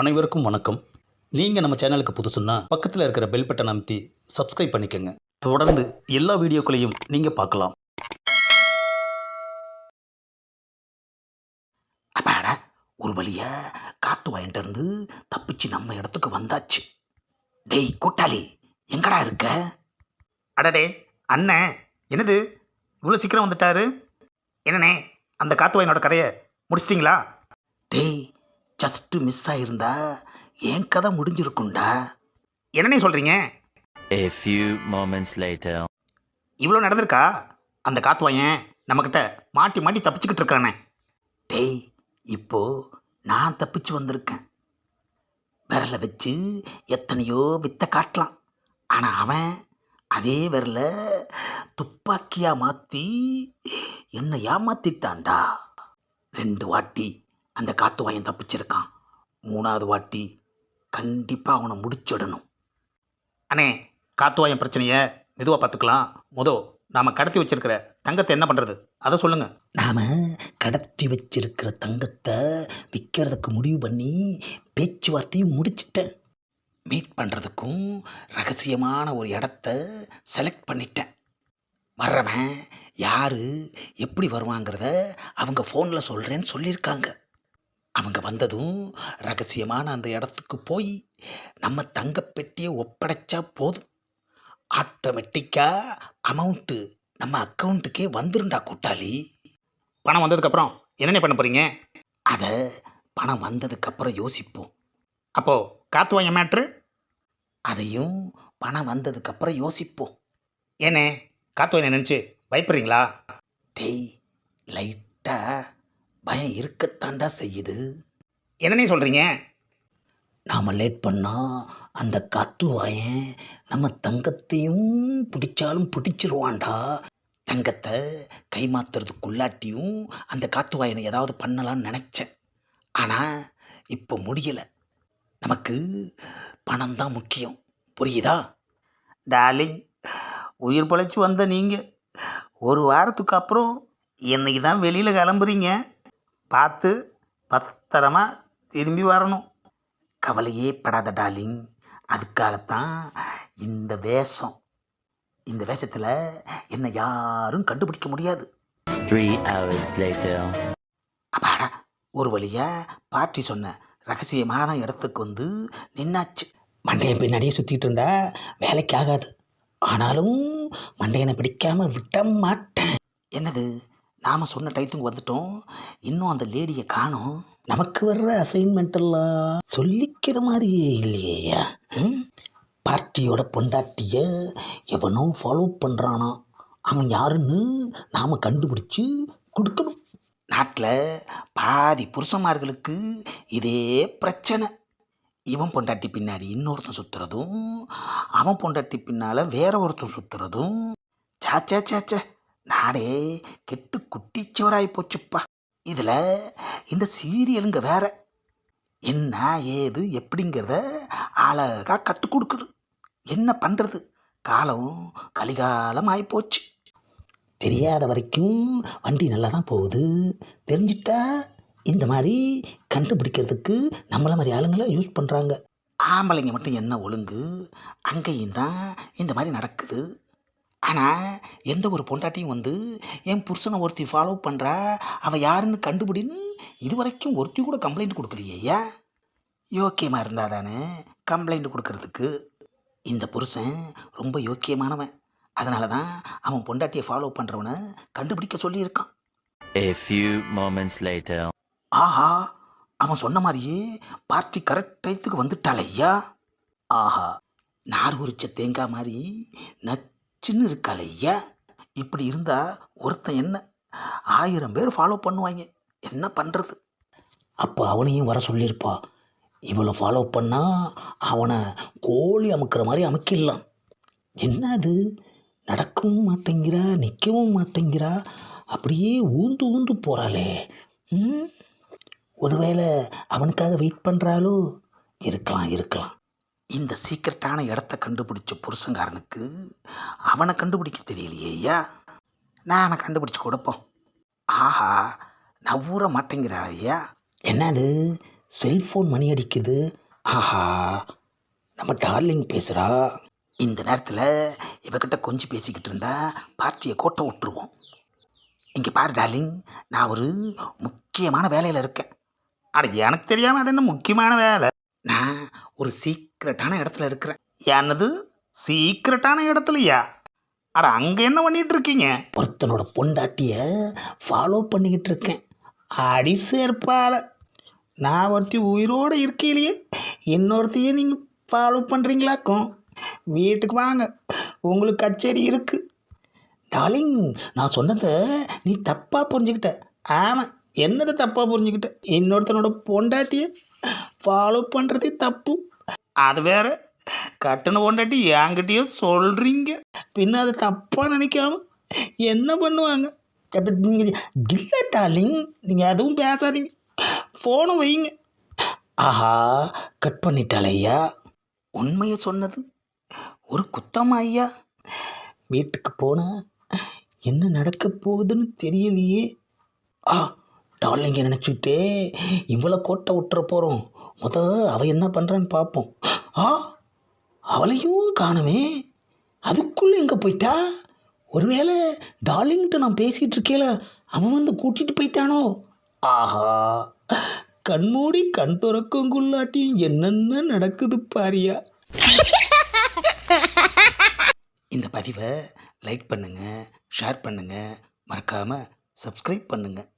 அனைவருக்கும் வணக்கம். நீங்கள் நம்ம சேனலுக்கு புதுசுன்னா பக்கத்தில் இருக்கிற பெல் பட்டன் அமைத்தி சப்ஸ்கிரைப் பண்ணிக்கோங்க. தொடர்ந்து எல்லா வீடியோக்களையும் நீங்கள் பார்க்கலாம். அப்பாடா ஒரு வழியா காத்து வாங்கிட்டு இருந்து தப்பிச்சு நம்ம இடத்துக்கு வந்தாச்சு. டேய் கூட்டாளி எங்கடா இருக்க? அடடே அண்ணன் என்னது? இவ்வளோ சீக்கிரம் வந்துட்டாரு? என்னண்ணே அந்த காத்துவாயினோட கதையை முடிச்சிட்டிங்களா? டேய் ஜஸ்ட் மிஸ் ஆயிருந்தா என் கதை முடிஞ்சிருக்கும்டா? என்னண்ணே சொல்கிறீங்க A few moments later. இவ்வளோ நடந்திருக்கா? அந்த காத்துவாயன் நம்மக்கிட்ட மாட்டி மாட்டி தப்பிச்சுக்கிட்டு இருக்கானே. டேய் இப்போ நான் தப்பிச்சு வந்திருக்கேன். விரலை வச்சு எத்தனையோ வித்தை காட்டலாம். ஆனால் அவன் அதே விரலை துப்பாக்கியாக மாற்றி என்னை ஏமாத்திட்டான்டா. ரெண்டு வாட்டி அந்த காத்து வாயன் தப்பிச்சிருக்கான். மூணாவது வாட்டி கண்டிப்பாக அவனை முடிச்சிடணும். அண்ணே காத்துவாயன் பிரச்சனையை மெதுவாக பார்த்துக்கலாம் மொதோ நாம் கடத்தி வச்சிருக்கிற தங்கத்தை என்ன பண்ணுறது அதை சொல்லுங்கள் நாம் கடத்தி வச்சிருக்கிற தங்கத்தை விற்கிறதுக்கு முடிவு பண்ணி பேச்சுவார்த்தையும் முடிச்சிட்டேன். மீட் பண்ணுறதுக்கும் ரகசியமான ஒரு இடத்த செலக்ட் பண்ணிட்டேன். வர்றவன் யார் எப்படி வருவாங்கிறத அவங்க ஃபோனில் சொல்கிறேன்னு சொல்லியிருக்காங்க. அவங்க வந்ததும் ரகசியமான அந்த இடத்துக்கு போய் நம்ம தங்கப்பெட்டியை ஒப்படைச்சா போதும். ஆட்டோமேட்டிக்காக அமௌண்ட்டு நம்ம அக்கௌண்ட்டுக்கே வந்துருண்டா கூட்டாளி. பணம் வந்ததுக்கப்புறம் என்னண்ணே பண்ண போகிறீங்க அதை பணம் வந்ததுக்கப்புறம் யோசிப்போம். அப்போது காத்துவாயன் மேட்ரு அதையும் பணம் வந்ததுக்கப்புறம் யோசிப்போம். ஏனே காத்து வாங்க நினச்சி பயப்படுறீங்களா? டெய் லைட்டாக பயம் இருக்கத்தாண்டா செய்யுது? என்னண்ணே சொல்கிறீங்க நாம் லேட் பண்ணால் அந்த காத்துவாயன் நம்ம தங்கத்தையும் பிடிச்சாலும் பிடிச்சிருவான்டா. தங்கத்தை கைமாத்துறதுக்குள்ளாட்டியும் அந்த காத்துவாயனை ஏதாவது பண்ணலாம்னு நினச்சேன். ஆனால் இப்போ முடியலை. நமக்கு பணம் தான் முக்கியம். புரியுதா? டார்லிங் உயிர் பிழைச்சி வந்த நீங்கள் ஒரு வாரத்துக்கு அப்புறம் இன்னைக்கு தான் வெளியில் கிளம்புறீங்க? பார்த்து பத்திரமா திரும்பி வரணும். கவலையே படாத டார்லிங் அதுக்காகத்தான் இந்த வேஷம். இந்த வேஷத்தில் என்னை யாரும் கண்டுபிடிக்க முடியாது. Three hours later. அப்பாடா ஒரு வழியா பாட்டி சொன்ன ரகசியமான இடத்துக்கு வந்து நின்னாச்சு. மண்டையன் பின்னாடியே சுற்றிட்டு இருந்தா வேலைக்கு ஆகாது. ஆனாலும் மண்டையனை பிடிக்காம விட மாட்டேன். என்னது? நாம் சொன்ன டயத்துக்கு வந்துட்டோம். இன்னும் அந்த லேடியை காணும். நமக்கு வர்ற அசைன்மெண்ட்டெல்லாம் சொல்லிக்கிற மாதிரியே இல்லையா பார்ட்டியோட பொண்டாட்டியை எவனோ ஃபாலோ பண்ணுறானா அவன் யாருன்னு நாம் கண்டுபிடிச்சு கொடுக்கணும். நாட்டில் பாதி புருஷமார்களுக்கு இதே பிரச்சனை. இவன் பொண்டாட்டி பின்னாடி இன்னொருத்தன் சுற்றுறதும் அவன் பொண்டாட்டி பின்னால் வேற ஒருத்தன் சுற்றுறதும் சாச்சா சாச்சா நாடே கெட்டு குட்டிச்சோராகி போச்சுப்பா. இதில் இந்த சீரியலுங்க வேற. என்ன ஏது எப்படிங்கிறத அழகாக கற்றுக் கொடுக்குது. என்ன பண்ணுறது காலம் கலிகாலம் ஆகிப்போச்சு தெரியாத வரைக்கும் வண்டி நல்லா தான் போகுது. தெரிஞ்சிட்டா இந்த மாதிரி கண்டுபிடிக்கிறதுக்கு நம்மள மாதிரி ஆளுங்களை யூஸ் பண்ணுறாங்க ஆம்பளைங்க மட்டும் என்ன ஒழுங்கு? அங்கேயும் தான் இந்த மாதிரி நடக்குது. ஆனால் எந்த ஒரு பொண்டாட்டியும் வந்து என் புருஷனை ஒருத்தி ஃபாலோ பண்ணுறா அவள் யாருன்னு கண்டுபிடின்னு இது வரைக்கும் ஒருத்தி கூட கம்ப்ளைண்ட் கொடுக்கலையா யோக்கியமாக இருந்தால் தானே கம்ப்ளைண்ட் கொடுக்கறதுக்கு. இந்த புருஷன் ரொம்ப யோக்கியமானவன். அதனால தான் அவன் பொண்டாட்டியை ஃபாலோ பண்ணுறவனை கண்டுபிடிக்க சொல்லியிருக்கான். A few moments later. ஆஹா அவன் சொன்ன மாதிரியே பார்ட்டி கரெக்ட் டயத்துக்கு வந்துட்டாள் ஐயா. ஆஹா நார் உரிச்ச தேங்காய் மாதிரி சின்ன இருக்காள் ஐயா இப்படி இருந்தால் ஒருத்தன் என்ன? ஆயிரம் பேர் ஃபாலோ பண்ணுவாங்க என்ன பண்ணுறது அப்போ அவனையும் வர சொல்லியிருப்பா. இவளை ஃபாலோ பண்ணால் அவனை கோழி அமுக்கிற மாதிரி அமுக்கிடலாம். என்ன அது? நடக்கவும் மாட்டேங்கிறா நிற்கவும் மாட்டேங்கிறா. அப்படியே ஊந்து ஊந்து போகிறாளே ஒருவேளை அவனுக்காக வெயிட் பண்ணுறாளோ இருக்கலாம் இருக்கலாம். இந்த சீக்கிரட்டான இடத்த கண்டுபிடிச்ச புருஷங்காரனுக்கு அவனை கண்டுபிடிக்க தெரியலையே ஐயா. நாம கண்டுபிடிச்சு கொடுப்போம். ஆஹா நவ்வூற மாட்டேங்கிறாள் ஐயா. என்னது? செல்ஃபோன் மணி அடிக்குது. ஆஹா நம்ம டார்லிங் பேசுகிறா இந்த நேரத்தில் இவகிட்ட கொஞ்சம் பேசிக்கிட்டு இருந்தா பார்ட்டியை கோட்டை விட்டுருவோம். இங்கே பாரு டார்லிங் நான் ஒரு முக்கியமான வேலையில் இருக்கேன். அட எனக்கு தெரியாமல் அது என்ன முக்கியமான வேலை? நான் ஒரு சீக் சீக்ரெட்டான இடத்துல இருக்கிறேன். என்னது சீக்ரெட்டான இடத்துலையா? அட அங்கே என்ன பண்ணிட்டு இருக்கீங்க? ஒருத்தனோட பொண்டாட்டிய ஃபாலோ பண்ணிக்கிட்டு இருக்கேன். அடி சேர்ப்பால நான் ஒருத்தி உயிரோடு இருக்கையிலேயே இன்னொருத்தையே நீங்கள் ஃபாலோ பண்ணுறீங்களாக்கும் வீட்டுக்கு வாங்க. உங்களுக்கு கச்சேரி இருக்குது டாலிங் நான் சொன்னதை நீ தப்பாக புரிஞ்சுக்கிட்ட. ஆமாம் என்னதை தப்பாக புரிஞ்சுக்கிட்ட? இன்னொருத்தனோட பொண்டாட்டியை ஃபாலோ பண்ணுறதே தப்பு. அது வேற. கட்டண கொண்டாட்டி என்கிட்டயே சொல்கிறீங்க பின்ன அதை தப்பாக நினைக்காம என்ன பண்ணுவாங்க? நீங்கள் இல்லை டார்லிங் நீங்கள் அதுவும் பேசாதீங்க. ஃபோனை வைங்க. ஆஹா கட் பண்ணிட்டாலையா உண்மையை சொன்னது ஒரு குத்தமா ஐயா? வீட்டுக்கு போனால் என்ன நடக்க போகுதுன்னு தெரியலையே. ஆ டார்லிங்க நினச்சிக்கிட்டே இவ்வளோ கோட்டை விட்டுற போகிறோம் முத அவள் என்ன பண்ணுறான்னு பார்ப்போம் ஆ அவளையும் காணுமே. அதுக்குள்ளே எங்கே போயிட்டா? ஒருவேளை டார்லிங்கிட்ட நான் பேசிகிட்டு இருக்கேல அவன் வந்து கூட்டிகிட்டு போயிட்டானோ? ஆஹா கண்மூடி கண் துறக்கங்குள்ளாட்டியும் என்னென்ன நடக்குது பாரியா? இந்த பதிவை லைக் பண்ணுங்கள் ஷேர் பண்ணுங்கள் மறக்காமல் சப்ஸ்கிரைப் பண்ணுங்கள்